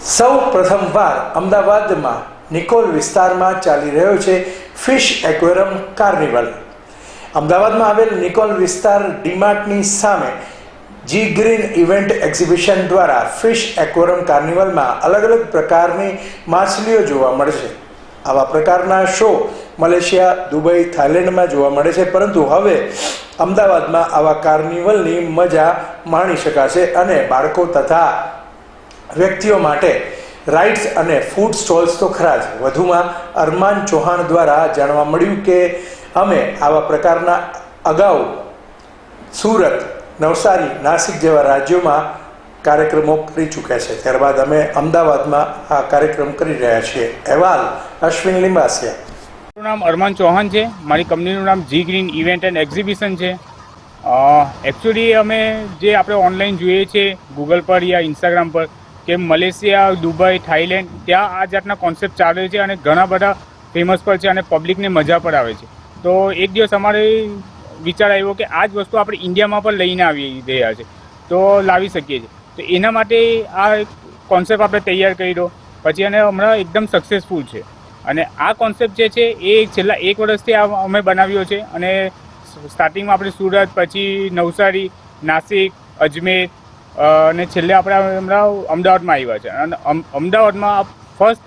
સૌ પ્રથમવાર અમદાવાદમાં નિકોલ વિસ્તારમાં ચાલી રહ્યો છે ફિશ એક્વેરમ કાર્નિવલ. અમદાવાદમાં આવેલ નિકોલ વિસ્તાર ડીમાર્ટની સામે જી ગ્રીન ઇવેન્ટ એક્ઝિબિશન દ્વારા ફિશ એક્વેરમ કાર્નિવલમાં અલગ અલગ પ્રકારની માછલીઓ જોવા મળશે આવા પ્રકારના શો મલેશિયા, દુબઈ, થાઇલેન્ડમાં જોવા મળે છે, પરંતુ હવે અમદાવાદમાં આવા કાર્નિવલની મજા માણી શકાશે અને બાળકો તથા વ્યક્તિઓ માટે રાઇડ્સ અને ફૂડ સ્ટોલ્સ તો ખરા જ. વધુમાં અરમાન ચૌહાણ દ્વારા જાણવા મળ્યું કે અમે આવા પ્રકારના અગાઉ સુરત, નવસારી, નાસિક જેવા રાજ્યોમાં કાર્યક્રમો કરી ચૂક્યા છે. ત્યારબાદ અમે અમદાવાદમાં આ કાર્યક્રમ કરી રહ્યા છીએ. અહેવાલ અશ્વિન લિંબાસિયા. મારું નામ અરમાન ચૌહાણ છે. મારી કંપનીનું નામ G green event and exhibition છે. એકચ્યુઅલી અમે જે આપણે ઓનલાઈન જોઈએ છીએ ગૂગલ પર યા ઇન્સ્ટાગ્રામ પર કે મલેશિયા, દુબઈ થાઈલેન્ડ ત્યાં આ જાતના કોન્સેપ્ટ ચાલે છે અને ઘણા બધા ફેમસ પર છે અને પબ્લિકને મજા પણ આવે છે. તો એક દિવસ અમારે વિચાર આવ્યો કે આ જ વસ્તુ આપણે ઇન્ડિયામાં પણ લઈને આવી રહ્યા છે. તો લાવી શકીએ છીએ. તો એના માટે આ કોન્સેપ્ટ આપણે તૈયાર કર્યો. પછી અને હમણાં એકદમ સક્સેસફુલ છે. અને આ કોન્સેપ્ટ જે છે એ છેલ્લા એક વર્ષથી આ અમે બનાવ્યો છે. અને સ્ટાર્ટિંગમાં આપણે સુરત, પછી નવસારી, નાસિક, અજમેર અને છેલ્લે આપણે હમણાં અમદાવાદમાં આવ્યા છે. અને અમદાવાદમાં ફર્સ્ટ